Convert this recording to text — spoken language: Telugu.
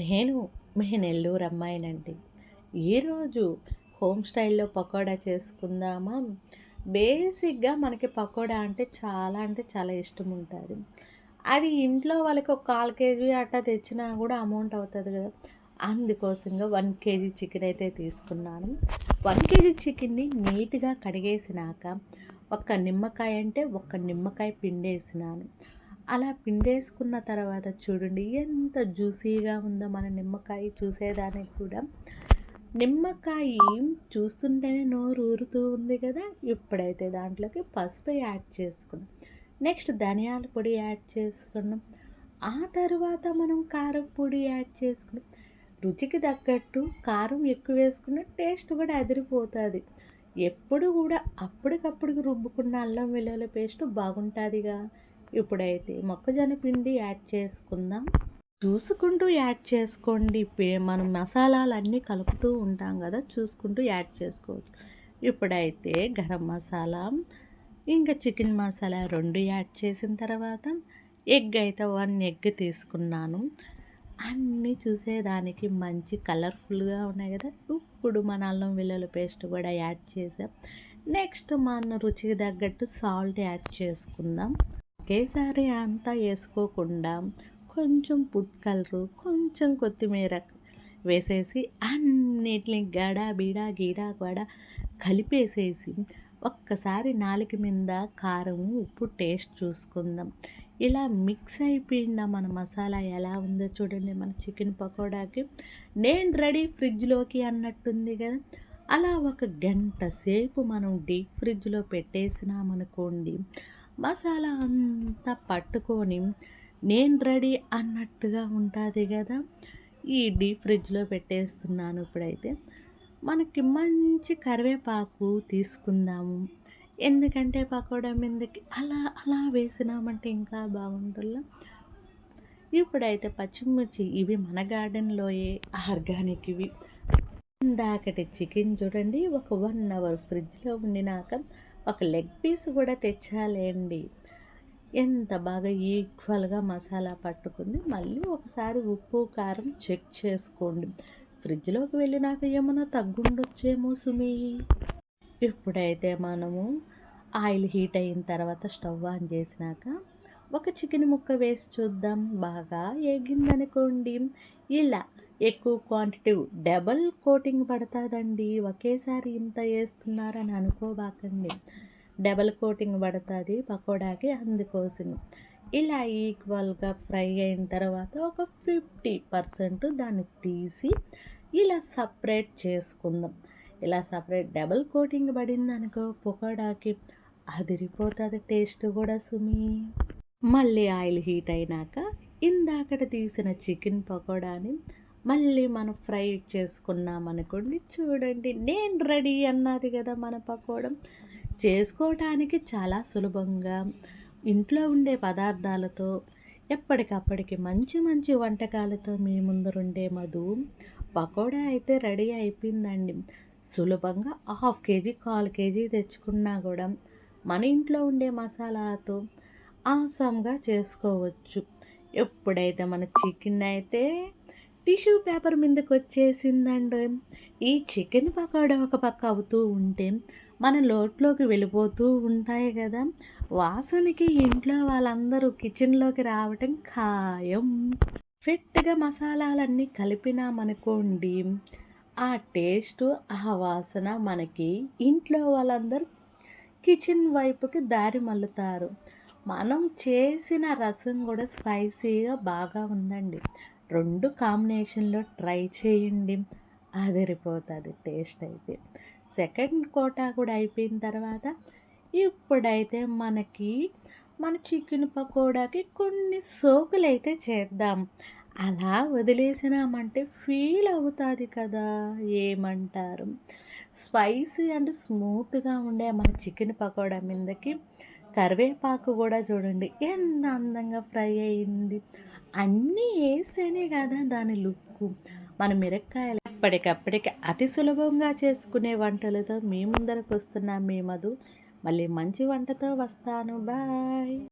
నేను మీ నెల్లూరు అమ్మాయినండి. ఈరోజు హోమ్ స్టైల్లో పకోడా చేసుకుందామా? బేసిక్గా మనకి పకోడా అంటే చాలా అంటే చాలా ఇష్టం ఉంటుంది అది ఇంట్లో వాళ్ళకి ఒక కాల్ కేజీ అట్టా తెచ్చినా కూడా అమౌంట్ అవుతుంది కదా. అందుకోసంగా వన్ కేజీ చికెన్ అయితే తీసుకున్నాను. వన్ కేజీ చికెన్ని నీట్గా కడిగేసినాక ఒక నిమ్మకాయ అంటే ఒక నిమ్మకాయ పిండేసినాను. అలా పిండేసుకున్న తర్వాత చూడండి ఎంత జ్యూసీగా ఉందో మన నిమ్మకాయ చూసేదానికి కూడా. నిమ్మకాయ చూస్తుంటేనే నోరు ఊరుతూ ఉంది కదా ఇప్పుడైతే దాంట్లోకి పసుపు యాడ్ చేసుకున్నాం. నెక్స్ట్ ధనియాల పొడి యాడ్ చేసుకున్నాం. ఆ తర్వాత మనం కారం పొడి యాడ్ చేసుకున్నాం. రుచికి తగ్గట్టు కారం ఎక్కువ వేసుకున్న టేస్ట్ కూడా అదిరిపోతుంది. ఎప్పుడు కూడా అప్పటికప్పుడు రుబ్బుకున్న అల్లం వెల్లుల్లి పేస్ట్ బాగుంటుందిగా. ఇప్పుడైతే మొక్కజొన్న పిండి యాడ్ చేసుకుందాం. చూసుకుంటూ యాడ్ చేసుకోండి. మనం మసాలాలు అన్నీ కలుపుతూ ఉంటాం కదా చూసుకుంటూ యాడ్ చేసుకోవచ్చు. ఇప్పుడైతే గరం మసాలా ఇంకా చికెన్ మసాలా రెండు యాడ్ చేసిన తర్వాత ఎగ్ అయితే వన్ ఎగ్ తీసుకున్నాను. అన్నీ చూసేదానికి మంచి కలర్ఫుల్గా ఉన్నాయి కదా. ఇప్పుడు మన అల్లం వెల్లుల్లి పేస్ట్ కూడా యాడ్ చేసాం. నెక్స్ట్ మన రుచికి తగ్గట్టు సాల్ట్ యాడ్ చేసుకుందాం. ఒకేసారి అంతా వేసుకోకుండా కొంచెం ఫుడ్ కలరు కొంచెం కొత్తిమీర వేసేసి అన్నిటిని గడా బీడా గీడా గడ కలిపేసేసి ఒక్కసారి నాలుక మీద కారం ఉప్పు టేస్ట్ చూసుకుందాం. ఇలా మిక్స్ అయిపోయిన మన మసాలా ఎలా ఉందో చూడండి మన చికెన్ పకోడాకి. నేను రెడీ ఫ్రిడ్జ్లోకి అన్నట్టుంది కదా. అలా ఒక గంట సేపు మనం డీప్ ఫ్రిడ్జ్లో పెట్టేసినామనుకోండి మసాలా అంతా పట్టుకొని నేను రెడీ అన్నట్టుగా ఉంటుంది కదా. ఈ డీప్ ఫ్రిడ్జ్లో పెట్టేస్తున్నాను ఇప్పుడైతే. మనకి మంచి కరివేపాకు తీసుకుందాము. ఎందుకంటే పకోడా మీదకి అలా అలా వేసినామంటే ఇంకా బాగుంటుందా? ఇప్పుడైతే పచ్చిమిర్చి ఇవి మన గార్డెన్లోయే ఆర్గానిక్ ఇవి. ఇందాకటి చికెన్ చూడండి ఒక వన్ అవర్ ఫ్రిడ్జ్లో ఉండినాక ఒక లెగ్ పీస్ కూడా తెచ్చాలేండి. ఎంత బాగా ఈక్వల్గా మసాలా పట్టుకుంది. మళ్ళీ ఒకసారి ఉప్పు కారం చెక్ చేసుకోండి. ఫ్రిడ్జ్లోకి వెళ్ళినాక ఏమైనా తగ్గుండొచ్చేమో సుమి. ఇప్పుడైతే మనము ఆయిల్ హీట్ అయిన తర్వాత స్టవ్ ఆన్ చేసినాక ఒక చికెన్ ముక్క వేసి చూద్దాం. బాగా ఎగిందనుకోండి ఇలా ఎక్కువ క్వాంటిటీ డబల్ కోటింగ్ పడుతుందండి. ఒకేసారి ఇంత వేస్తున్నారని అనుకోబాకండి. డబల్ కోటింగ్ పడుతుంది పకోడాకి అందుకోసం ఇలా ఈక్వల్గా ఫ్రై అయిన తర్వాత ఒక ఫిఫ్టీ పర్సెంట్ దాన్ని తీసి ఇలా సపరేట్ చేసుకుందాం. ఇలా సపరేట్ డబల్ కోటింగ్ పడింది అనుకో పకోడాకి అదిరిపోతుంది టేస్ట్ కూడా సుమి. మళ్ళీ ఆయిల్ హీట్ అయినాక ఇందాకట తీసిన చికెన్ పకోడాని మళ్ళీ మనం ఫ్రై చేసుకున్నాం అనుకోండి చూడండి నేను రెడీ అన్నది కదా మన పకోడం. చేసుకోవటానికి చాలా సులభంగా ఇంట్లో ఉండే పదార్థాలతో ఎప్పటికప్పటికి మంచి మంచి వంటకాలతో మీ ముందరుండే మధు పకోడా అయితే రెడీ అయిపోయిందండి. సులభంగా హాఫ్ కేజీ కాల్ కేజీ తెచ్చుకున్నా కూడా మన ఇంట్లో ఉండే మసాలాతో ఆసంగా చేసుకోవచ్చు. ఎప్పుడైతే మన చికెన్ అయితే టిష్యూ పేపర్ మీదకి వచ్చేసిందండి ఈ చికెన్ పకోడా ఒక పక్క అవుతూ ఉంటే మన లోట్లోకి వెళ్ళిపోతూ ఉంటాయి కదా. వాసనకి ఇంట్లో వాళ్ళందరూ కిచెన్లోకి రావటం ఖాయం. ఫిట్గా మసాలాలన్నీ కలిపినామనుకోండి ఆ టేస్ట్ ఆ వాసన మనకి ఇంట్లో వాళ్ళందరూ కిచెన్ వైపుకి దారి మల్లుతారు. మనం చేసిన రసం కూడా స్పైసీగా బాగా ఉందండి. రెండు కాంబినేషన్లో ట్రై చేయండి. అదిరిపోతుంది టేస్ట్ అయితే సెకండ్ కోటా కూడా అయిపోయిన తర్వాత ఇప్పుడైతే మనకి మన చికెన్ పకోడాకి కొన్ని సోకులు అయితే చేద్దాం. అలా వదిలేసినామంటే ఫీల్ అవుతుంది కదా ఏమంటారు? స్పైసీ అండ్ స్మూత్గా ఉండే మన చికెన్ పకోడా మీదకి కరివేపాకు కూడా చూడండి. ఎంత అందంగా ఫ్రై అయింది. అన్నీ వేస్తేనే కదా దాని లుక్. మన మిరక్కాయలు ఎప్పటికప్పటికి అతి సులభంగా చేసుకునే వంటలతో మీ ముందరకు వస్తున్నాం మీ మధు మళ్ళీ మంచి వంటతో వస్తాను. బాయ్.